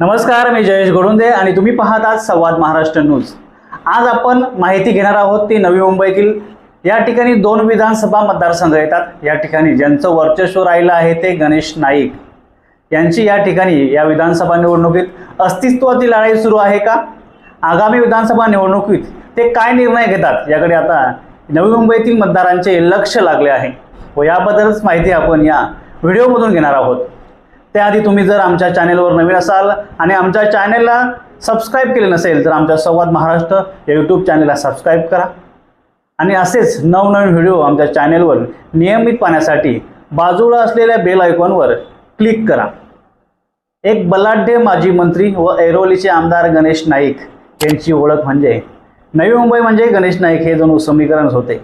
नमस्कार मी जयेश गोडुंदे आणि तुम्ही पाहत आहात संवाद महाराष्ट्र न्यूज. आज आपण माहिती घेणार आहोत ती नवी मुंबईतील. या ठिकाणी दोन विधानसभा मतदारसंघ येतात. या ठिकाणी ज्यांचं वर्चस्व राहिलं आहे ते गणेश नाईक. यांची या ठिकाणी या विधानसभा निवडणुकीत अस्तित्वाची लढाई सुरू आहे का? आगामी विधानसभा निवडणुकीत ते काय निर्णय घेतात? याकडे आता नवी मुंबईतील मतदारांचे लक्ष लागले आहे. व याबद्दलच माहिती आपण या व्हिडिओमधून घेणार आहोत. त्याआधी तुम्ही जर आमच्या चॅनेलवर नवीन असाल आणि आमच्या चॅनेलला सबस्क्राईब केले नसेल तर आमच्या संवाद महाराष्ट्र या यूट्यूब चॅनेलला सबस्क्राईब करा. आणि असेच नवनवीन व्हिडिओ आमच्या चॅनेलवर नियमित पाहण्यासाठी बाजूला असलेल्या बेल आयकॉनवर क्लिक करा. एक बलाढ्य माजी मंत्री व ऐरोलीचे आमदार गणेश नाईक यांची ओळख म्हणजे नवी मुंबई म्हणजे गणेश नाईक हे जणू समीकरणच होते.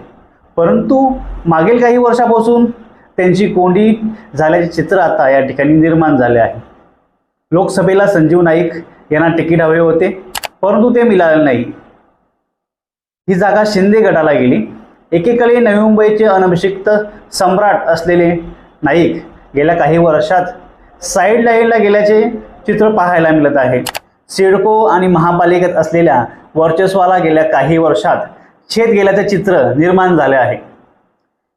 परंतु मागील काही वर्षापासून त्यांची कोंडी झाल्याचे चित्र आता या ठिकाणी निर्माण झाले आहे. लोकसभेला संजीव नाईक यांना तिकीट हवे होते परंतु ते मिळाले नाही. ही जागा शिंदे गटाला गेली. एकेकाळी नवी मुंबईचे अनभिषिक्त सम्राट असलेले नाईक गेल्या काही वर्षात साईड लाईनला गेल्याचे चित्र पाहायला मिळत आहे. सिडको आणि महापालिकेत असलेल्या वर्चस्वाला गेल्या काही वर्षात छेद गेल्याचे चित्र निर्माण झाले आहे.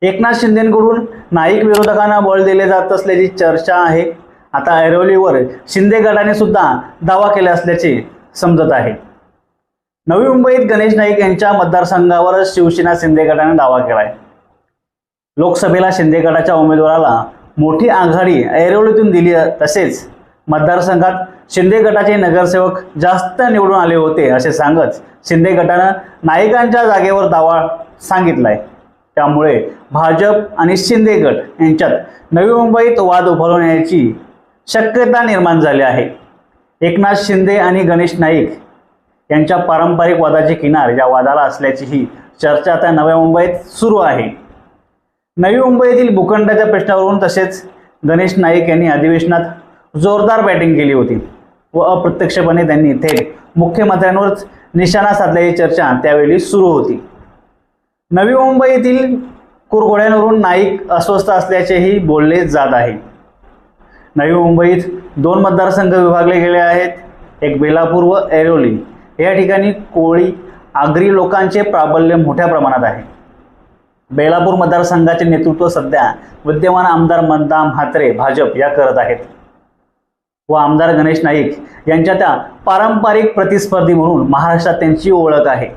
एकनाथ शिंदेकडून नाईक विरोधकांना बळ दिले जात असल्याची चर्चा आहे. आता ऐरोलीवर शिंदे गटाने सुद्धा दावा केला असल्याचे समजत आहे. नवी मुंबईत गणेश नाईक यांच्या मतदारसंघावरच शिवसेना शिंदे गटाने दावा केला आहे लोकसभेला शिंदे गटाच्या उमेदवाराला मोठी आघाडी ऐरोलीतून दिली तसेच मतदारसंघात शिंदे गटाचे नगरसेवक जास्त निवडून आले होते असे सांगत शिंदे गटानं नाईकांच्या जागेवर दावा सांगितलाय. त्यामुळे भाजप आणि शिंदे गट यांच्यात नवी मुंबईत वाद उभारवण्याची शक्यता निर्माण झाली आहे. एकनाथ शिंदे आणि गणेश नाईक यांच्या पारंपरिक वादाची किनार या वादाला असल्याची ही चर्चा आता नव्या मुंबईत सुरू आहे. नवी मुंबईतील भूखंडाच्या प्रश्नावरून तसेच गणेश नाईक यांनी अधिवेशनात जोरदार बॅटिंग केली होती व अप्रत्यक्षपणे त्यांनी थेट मुख्यमंत्र्यांवरच निशाणा साधल्याची चर्चा त्यावेळी सुरू होती. नवी मुंबईतील कुरघोड्यांवरून नाईक अस्वस्थ असल्याचेही बोलले जात आहे. नवी मुंबईत दोन मतदारसंघ विभागले गेले आहेत. एक बेलापूर व ऐरोली. या ठिकाणी कोळी आगरी लोकांचे प्राबल्य मोठ्या प्रमाणात आहे. बेलापूर मतदारसंघाचे नेतृत्व सध्या विद्यमान आमदार मंदा म्हात्रे भाजप या करत आहेत. व आमदार गणेश नाईक यांच्या त्या पारंपरिक प्रतिस्पर्धी म्हणून महाराष्ट्रात त्यांची ओळख आहे.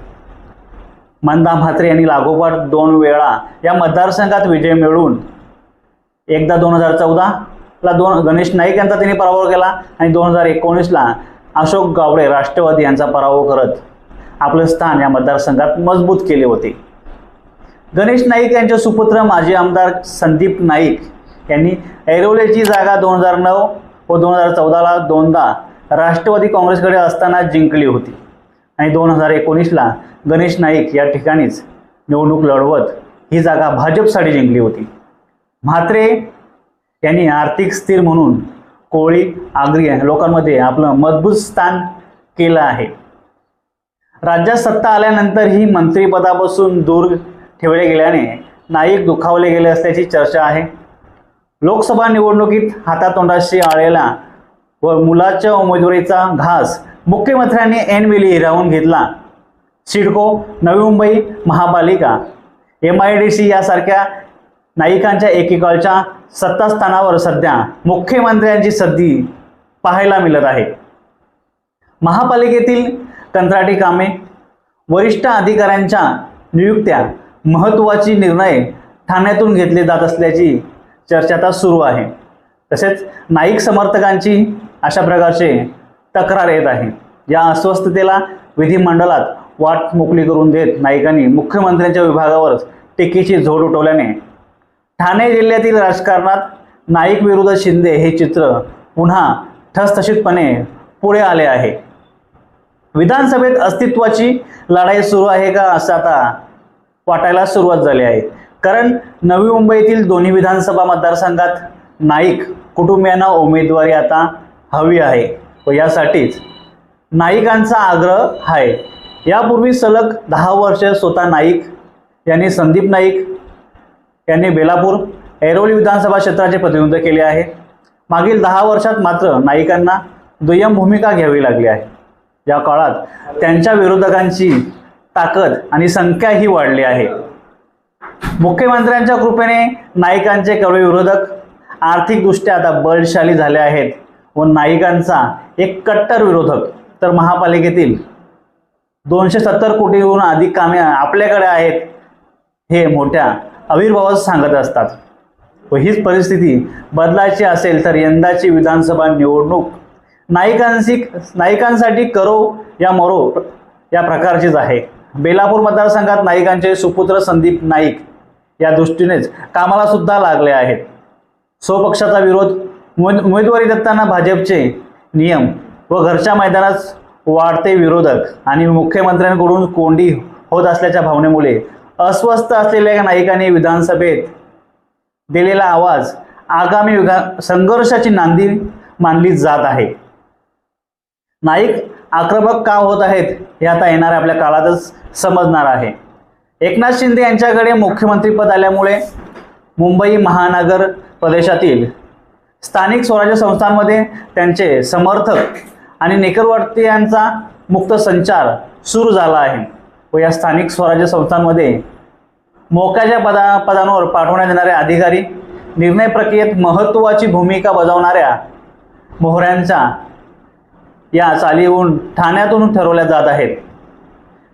मंदा म्हात्रे यांनी लागोपाठ दोन वेळा या मतदारसंघात विजय मिळवून एकदा दोन हजार चौदाला दोन गणेश नाईक यांचा त्यांनी पराभव केला आणि दोन हजार एकोणीसला अशोक गावडे राष्ट्रवादी यांचा पराभव करत आपलं स्थान या मतदारसंघात मजबूत केले होते. गणेश नाईक यांचे सुपुत्र माजी आमदार संदीप नाईक यांनी ऐरोलेची जागा दोन हजार नऊ व दोन हजार चौदाला दोनदा राष्ट्रवादी काँग्रेसकडे असताना जिंकली होती. आणि दोन हजार एकोणीसला गणेश नाईक या ठिकाणीच निवडणूक लढवत ही जागा भाजपसाठी जिंकली होती. म्हात्रे यांनी आर्थिक स्थिर म्हणून कोळी आगरी लोकांमध्ये आपलं मजबूत स्थान केलं आहे. राज्यात सत्ता आल्यानंतर ही मंत्रिपदापासून दूर ठेवले गेल्याने नाईक दुखावले गेले असल्याची चर्चा आहे. लोकसभा निवडणुकीत हातातोंडाशी आलेला व मुलाच्या उमेदवारीचा घास मुख्यमंत्र्यांनी ऐनवेळी हिरावून घेतला. सिडको नवी मुंबई महापालिका. एम आय डी सी यासारख्या नायिकांच्या एकेकाळच्या सत्तास्थानावर सध्या मुख्यमंत्र्यांची सद्दी पाहायला मिळत आहे. महापालिकेतील कंत्राटी कामे वरिष्ठ अधिकाऱ्यांच्या नियुक्त्या महत्त्वाची निर्णय ठाण्यातून घेतले जात असल्याची चर्चा आता सुरू आहे. तसेच नाईक समर्थकांची अशा प्रकारचे तक्रार येत आहे. या अस्वस्थतेला विधिमंडळात वाट मोकळी करून देत नाईकांनी मुख्यमंत्र्यांच्या विभागावर टीकेची झोड उठवल्याने ठाणे जिल्ह्यातील राजकारणात नाईक विरुद्ध शिंदे हे चित्र पुन्हा ठसठशीतपणे पुढे आले आहे. विधानसभेत अस्तित्वाची लढाई सुरू आहे का असं आता वाटायला सुरुवात झाली आहे. कारण नवी मुंबईतील दोन्ही विधानसभा मतदारसंघात नाईक कुटुंबियांना उमेदवारी आता हवी आहे. व यासाठीच नाईकांचा आग्रह आहे यापूर्वी सलग दहा वर्ष स्वतः नाईक यांनी संदीप नाईक यांनी बेलापूर ऐरोली विधानसभा क्षेत्राचे प्रतिनिधित्व केले आहे. मागील दहा वर्षात मात्र नाईकांना दुय्यम भूमिका घ्यावी लागली आहे. या काळात त्यांच्या विरोधकांची ताकद आणि संख्या ही वाढली आहे. मुख्यमंत्र्यांच्या कृपेने नाईकांचे कवळे विरोधक आर्थिकदृष्ट्या आता बलशाली झाले आहेत व नाईकांचा एक कट्टर विरोधक तर महापालिकेतील दोनशे सत्तर कोटीहून अधिक कामे आपल्याकडे आहेत हे मोठ्या आविर्भावात सांगत असतात. व हीच परिस्थिती बदलायची असेल तर यंदाची विधानसभा निवडणूक नायिकांशी नायिकांसाठी करो या मरो या प्रकारचीच आहे. बेलापूर मतदारसंघात नायिकांचे सुपुत्र संदीप नाईक या दृष्टीनेच कामाला सुद्धा लागले आहेत. स्वपक्षाचा विरोध उमेदवारी देताना भाजपचे नियम व घरच्या मैदानात वाढते विरोधक आणि मुख्यमंत्र्यांकडून कोंडी होत असल्याच्या भावनेमुळे अस्वस्थ असलेल्या नायिकांनी विधानसभेत दिलेला आवाज आगामी विधा संघर्षाची नांदी मानली जात आहे. नाईक आक्रमक का होत आहेत हे आता येणाऱ्या आपल्या काळातच समजणार आहे. एकनाथ शिंदे यांच्याकडे मुख्यमंत्रीपद आल्यामुळे मुंबई महानगर प्रदेशातील स्थानिक स्वराज्य संस्थांमध्ये त्यांचे समर्थक आणि निकटवर्तीयांचा मुक्त संचार सुरू झाला आहे. व या स्थानिक स्वराज्य संस्थांमध्ये मोक्याच्या पदा पदांवर पाठवण्यात येणारे अधिकारी निर्णय प्रक्रियेत महत्त्वाची भूमिका बजावणाऱ्या मोहऱ्यांच्या या चालीहून ठाण्यातून ठरवल्या जात आहेत.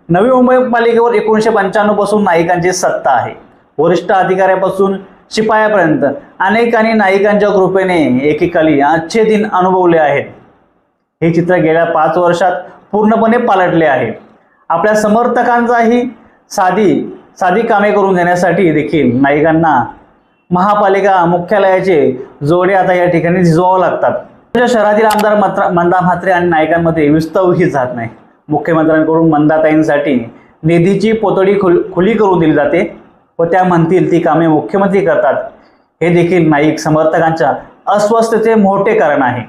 नवी मुंबई पालिकेवर एकोणीसशे पंच्याण्णवपासून नायिकांची सत्ता आहे. वरिष्ठ अधिकाऱ्यापासून शिपायापर्यंत अनेकांनी नायिकांच्या कृपेने एकेकाली आजचे दिन अनुभवले आहेत. हे चित्र गेल्या पाच वर्षात पूर्णपणे पालटले आहे. आपल्या समर्थकांचाही साधी साधी कामे करून घेण्यासाठी देखील नायिकांना महापालिका मुख्यालयाचे जोडे आता या ठिकाणी झिजवावं लागतात. शहरातील आमदार मात्र मंदा म्हात्रे आणि नायकांमध्ये विस्तवही जात नाही. मुख्यमंत्र्यांकडून मंदाताईंसाठी निधीची पोतडी खुल खुली करून दिली जाते व त्या म्हणतील ती कामे मुख्यमंत्री करतात. हे देखील नाईक समर्थकांच्या अस्वस्थतेचे मोठे कारण आहे.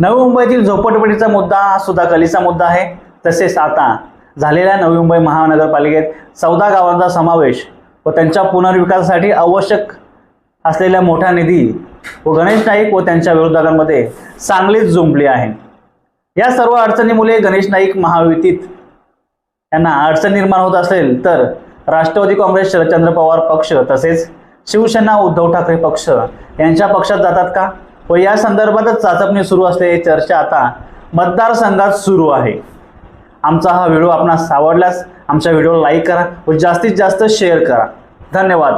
नवी मुंबईतील झोपडपट्टीचा मुद्दा हा सुद्धा कलीचा मुद्दा आहे. तसेच आता झालेल्या नवी मुंबई महानगरपालिकेत चौदा गावांचा समावेश व त्यांच्या पुनर्विकासासाठी आवश्यक असलेल्या मोठा निधी व गणेश नाईक व त्यांच्या विरोधकांमध्ये चांगलीच जुंपली आहे. या सर्व अडचणीमुळे गणेश नाईक महायुतीत यांना अडचण निर्माण होत असेल तर राष्ट्रवादी काँग्रेस शरदचंद्र पवार पक्ष तसेच शिवसेना उद्धव ठाकरे पक्ष यांच्या पक्षात जातात का? व या संदर्भातच चाचपणी सुरू असलेली चर्चा आता मतदारसंघात सुरू आहे. आमचा हा व्हिडिओ आपणास आवडल्यास आमच्या व्हिडिओला लाईक करा व जास्तीत जास्त शेअर करा. धन्यवाद.